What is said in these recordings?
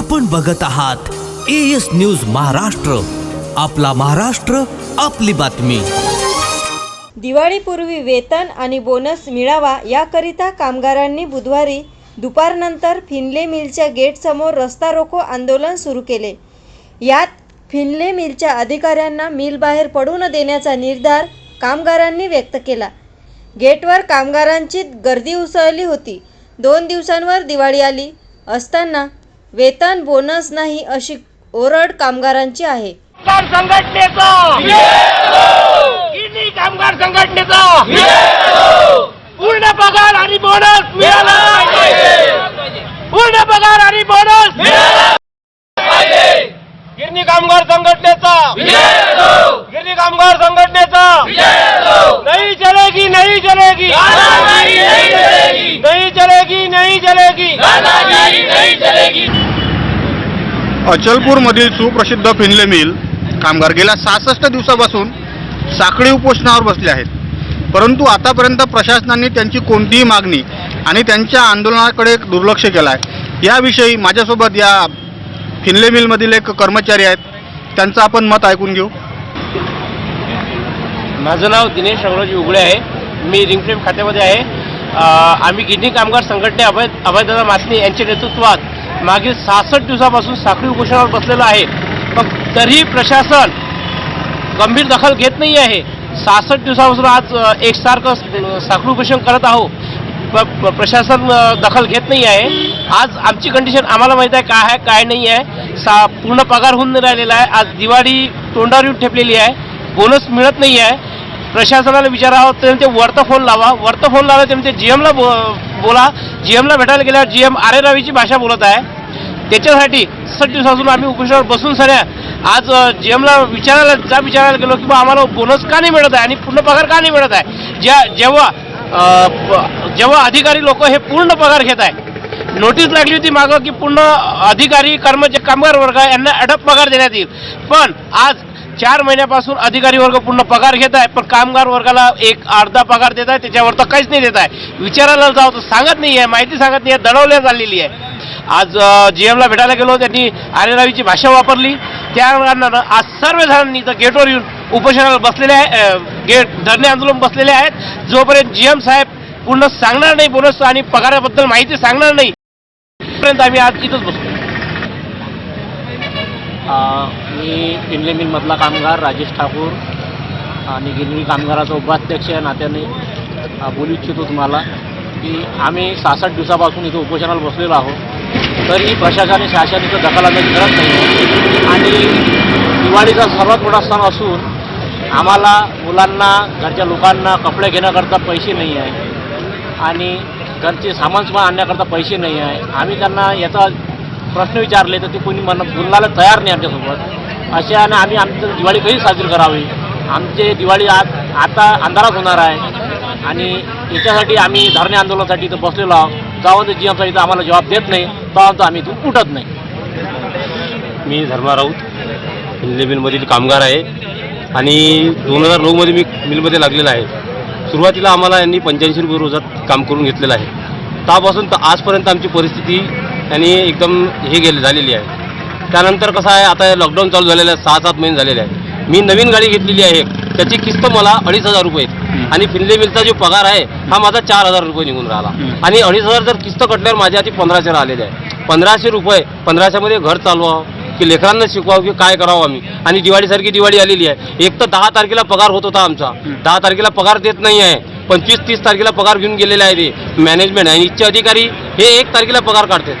आपण बघत आहात एस न्यूज महाराष्ट्र. आपला महाराष्ट्र आपली बातमी. दिवाळीपूर्वी वेतन आणि बोनस मिळावा याकरिता कामगारांनी बुधवारी दुपारनंतर फिनले मिलच्या गेटसमोर रस्ता रोको आंदोलन सुरू केले. यात फिनले मिलच्या अधिकाऱ्यांना मिल बाहेर पडू न देण्याचा निर्धार कामगारांनी व्यक्त केला. गेटवर कामगारांची गर्दी उसळली होती. दोन दिवसांवर दिवाळी आली असताना वेतन बोनस नाही अशी ओरड कामगारांची आहे. कामगार संघटनेचा! गिरणी कामगार संघटनेचा! पूर्ण पगार आणि बोनस मिळाला पूर्ण पगार आणि बोनस मिळाला गिरणी कामगार संघटनेचा! गिरणी कामगार संघटनेचा! नाही चलेगी नाही चलेगी! नहीं चलेगी! नहीं चलेगी! अचलपूरमधील सुप्रसिद्ध फिनले मिल कामगार गेल्या सहासष्ट दिवसापासून साखळी उपोषणावर बसले आहेत. परंतु आतापर्यंत प्रशासनाने त्यांची कोणतीही मागणी आणि त्यांच्या आंदोलनाकडे दुर्लक्ष केलं आहे याविषयी माझ्यासोबत या फिनले मिलमधील एक कर्मचारी आहेत. त्यांचं आपण मत ऐकून घेऊ. माझं नाव दिनेश रंगराजी उघडे आहे. मी रिंगफ्रेम खात्यामध्ये आहे. आम्ही गिरणी कामगार संघटने अभय अभयदादा मासनी यांच्या नेतृत्वात मागील सहासष्ट दिवसापासून साखळी उपोषणावर बसलेलं आहे. पण तरीही प्रशासन गंभीर दखल घेत नाही आहे. सहासष्ट दिवसापासून आज एकसारखं साखळी उपोषण करत आहोत. प्रशासन दखल घेत नाही आहे. आज आमची कंडिशन आम्हाला माहीत आहे काय आहे काय नाही आहे. सा पूर्ण पगार होऊन नाही राहिलेला आहे. आज दिवाळी तोंडावर येऊन ठेपलेली आहे. बोनस मिळत नाही आहे. प्रशासनाला विचारावं त्यांचे ते वरतं फोन लावा. वरतं फोन लावा ते जी एमला बो बोला. जी एमला भेटायला गेल्यावर जी एम आरे रावीची भाषा बोलत आहे. त्याच्यासाठी सट दिवसापासून आम्ही उपोषणावर बसून सऱ्या आज जी एमला विचारायला जा विचारायला गेलो की बा आम्हाला बोनस का नाही मिळत आहे आणि पूर्ण पगार का नाही मिळत आहे? ज्या जेव्हा जेव्हा अधिकारी लोक हे पूर्ण पगार घेत आहे नोटीस लागली होती मागं की पूर्ण अधिकारी कर्मचारी कामगार वर्ग आहे, यांना अडप पगार देण्यात येईल. पण आज चार महिन्यापासून अधिकारी वर्ग पूर्ण पगार घेत आहे पण कामगार वर्गाला एक अर्धा पगार देत आहे त्याच्यावर तर काहीच नाही देत आहे. विचारायला जाऊ तर सांगत नाही आहे माहिती सांगत नाही आहे दडवल्या आलेली आहे. आज जी एमला भेटायला गेलो त्यांनी आरेरावीची भाषा वापरली. त्या कारणानं आज सर्व जणांनी गेटवर येऊन उपोषणाला बसलेले आहे गेट धरणे आंदोलन बसलेले आहेत. जोपर्यंत जी एम साहेब पूर्ण सांगणार नाही बोनस आणि पगाराबद्दल माहिती सांगणार नाही तोपर्यंत आम्ही आज इथंच बसतो मी इनले मिलमधला कामगार राजेश ठाकूर आणि गिरणी कामगाराचा उपाध्यक्ष या नात्याने बोलू इच्छितो तुम्हाला की आम्ही सहासष्ट दिवसापासून इथं उपोषणाला बसलेलो आहोत. तरी प्रशासनाने शासन इथं दखलंदाजी करत नाही. आणि दिवाळीचा सर्वात मोठा सण असून आम्हाला मुलांना घरच्या लोकांना कपडे घेण्याकरता पैसे नाही आहे. आणि घरचे सामान सुमान आणण्याकरता पैसे नाही आहे. आम्ही त्यांना याचा प्रश्न विचारले तर ते कोणी मन बोलण्याला तयार नाही आमच्यासोबत. अशाने आम्ही आमचं दिवाळी कधी साजरी करावी? आमचे दिवाळी आज आता अंधारात होणार आहे. आणि याच्यासाठी आम्ही धरणे आंदोलनासाठी इथं बसलेलो आहोत. जाऊन तर जी आमचा इथं आम्हाला जबाब देत नाही तेव्हा आम्ही इथून उठत नाही. मी धर्मा राऊत हिंदी मिलमधील कामगार आहे. आणि दोन हजार नऊमध्ये मी मिलमध्ये लागलेला आहे. सुरुवातीला आम्हाला यांनी पंच्याऐंशी रुपये रोजात काम करून घेतलेलं आहे. त्यापासून तर आजपर्यंत आमची परिस्थिती यांनी एकदम हे गेली झालेली आहे. त्यानंतर कसं आहे आता लॉकडाऊन चालू झालेलं आहे सहा सात महिने झालेले आहे मी नवीन गाडी घेतलेली आहे. त्याची किस्त मला अडीच हजार रुपये. आणि फिनले मिलचा जो पगार आहे हा माझा चार हजार रुपये निघून राहिला. आणि अडीच हजार जर किस्त कटल्यावर माझ्या हाती पंधराशे राहिलेले आहे पंधराशे रुपये पंधराशेमध्ये घर चालवावं की लेकरांना शिकवावं की काय करावं आम्ही. आणि दिवाळीसारखी दिवाळी आलेली आहे. एक तर दहा तारखेला पगार होत होता आमचा. दहा तारखेला पगार देत नाही आहे. पंचवीस तीस तारखेला पगार घेऊन गेलेले आहे ते. मॅनेजमेंट आणि इच्छे अधिकारी हे एक तारखेला पगार काढतात.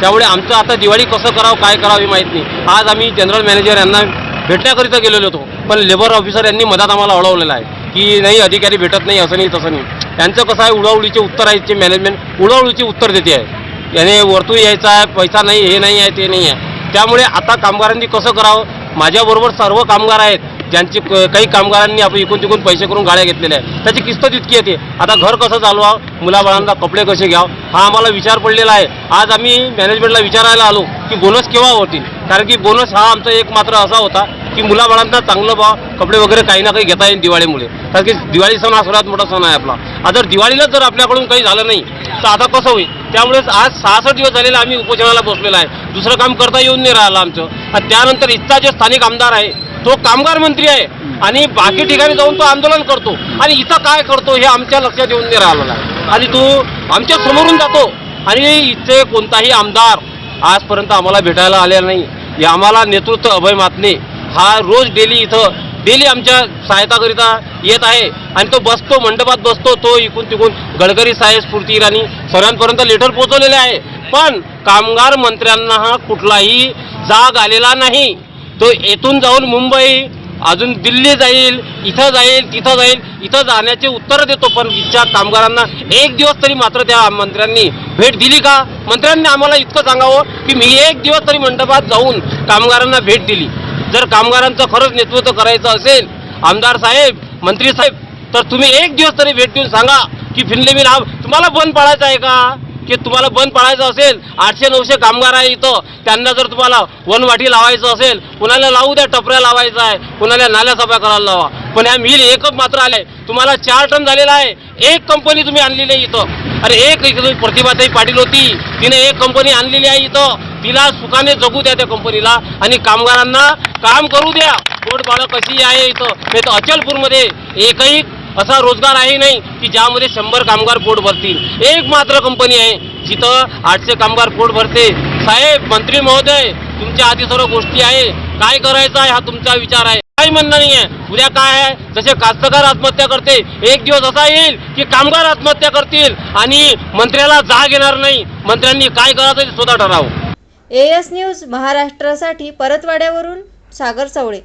त्यामुळे आमचं आता दिवाळी कसं करावं काय करावं हे माहीत नाही. आज आम्ही जनरल मॅनेजर यांना भेटण्याकरिता गेलेलो होतो पण लेबर ऑफिसर यांनी मधात आम्हाला अडवलेलं आहे की नाही अधिकारी भेटत नाही असं नाही तसं नाही. त्यांचं कसं आहे उडावळीचे उत्तर आहे जे मॅनेजमेंट उडावळीचे उत्तर देते आहे. याने वरतून यायचा आहे पैसा नाही हे नाही आहे ते नाही आहे. त्यामुळे आता कामगारांनी कसं करावं माझ्याबरोबर सर्व कामगार आहेत ज्यांचे काही कामगारांनी आपण इकून तिकून पैसे करून गाड्या घेतलेल्या आहेत. त्याची किस्त तितकी येते आता घर कसं चालवावं मुलाबाळांना कपडे कसे घ्यावं हा आम्हाला विचार पडलेला आहे. आज आम्ही मॅनेजमेंटला विचारायला आलो की बोनस केव्हा होतील? कारण की बोनस हा आमचा एक मात्र असा होता की मुलाबाळांना चांगलं बा कपडे वगैरे काही ना काही घेता येईल दिवाळीमुळे. कारण की दिवाळी सण हा सर्वात मोठा सण आहे आपला. आता दिवाळीला जर आपल्याकडून काही झालं नाही तर आता कसं होईल? त्यामुळेच आज सहासष्ट दिवस झालेला आम्ही उपोषणाला बसलेला आहे. दुसरं काम करता येऊन नाही राहिलं आमचं. आणि त्यानंतर इथला जे स्थानिक आमदार आहे तो कामगार मंत्री आहे. आणि बाकी ठिकाणी जाऊन तो आंदोलन करतो. आणि इथं काय करतो हे आमच्या लक्षात येऊन नाही राहिलेलं आहे. आणि तो आमच्या समोरून जातो. आणि इथे कोणताही आमदार आजपर्यंत आम्हाला भेटायला आलेला नाही. हे आम्हाला नेतृत्व अभय मातने हा रोज डेली इथं डेली आमच्या सहायताकरिता येत आहे. आणि तो बसतो मंडपात बसतो तो इकून तिकून गडकरी साहेब स्फूर्ती इराणी सर्वांपर्यंत लेटर पोहोचवलेले आहे. पण कामगार मंत्र्यांना हा कुठलाही जाग आलेला नाही. तो येथून जाऊन मुंबई अजून दिल्ली जाईल इथं जाईल तिथं जाईल इथं जाण्याचे उत्तर देतो. पण इच्छा कामगारांना एक दिवस तरी मात्र त्या मंत्र्यांनी भेट दिली का? मंत्र्यांनी आम्हाला इतकं सांगावं की मी एक दिवस तरी मंडपात जाऊन कामगारांना भेट दिली. जर कामगारांचं खरंच नेतृत्व करायचं असेल आमदार साहेब मंत्री साहेब तर तुम्ही एक दिवस तरी भेट देऊन सांगा की फिनले मिल हा तुम्हाला बंद पाळायचं आहे का? की तुम्हाला बंद पाळायचं असेल आठशे नऊशे कामगार आहे इथं त्यांना जर तुम्हाला वनवाटी लावायचं असेल कुणाला लावू द्या टपऱ्या लावायचा आहे कुणाला नाल्या सफा करायला लावा. पण ह्या मिल एकच मात्र आले तुम्हाला चार टन झालेला आहे एक कंपनी तुम्ही आणलेली आहे इथं. अरे एक प्रतिभाताई पाटील होती तिने एक कंपनी आणलेली आहे इथं. तिला सुखाने जगू द्या त्या कंपनीला आणि कामगारांना काम करू द्या. पोट भाडं कशी आहे इथं? नाही तर अचलपूरमध्ये एकही असा रोजगार आहे नाही की ज्यामध्ये शंभर कामगार पोट भरतील. एक मात्र कंपनी आहे जिथं आठशे कामगार पोट भरते. साहेब मंत्री महोदय तुमच्या आधी सर्व गोष्टी आहे. काय करायचं आहे हा तुमचा विचार आहे. काही म्हणणं नाही आहे उद्या काय आहे? जसे कास्तकार आत्महत्या करते एक दिवस असा येईल की कामगार आत्महत्या करतील आणि मंत्र्याला जाग येणार नाही. मंत्र्यांनी काय करायचं ते स्वतः ठरावं. एस न्यूज महाराष्ट्रासाठी परतवाड्यावरून सागर चवळे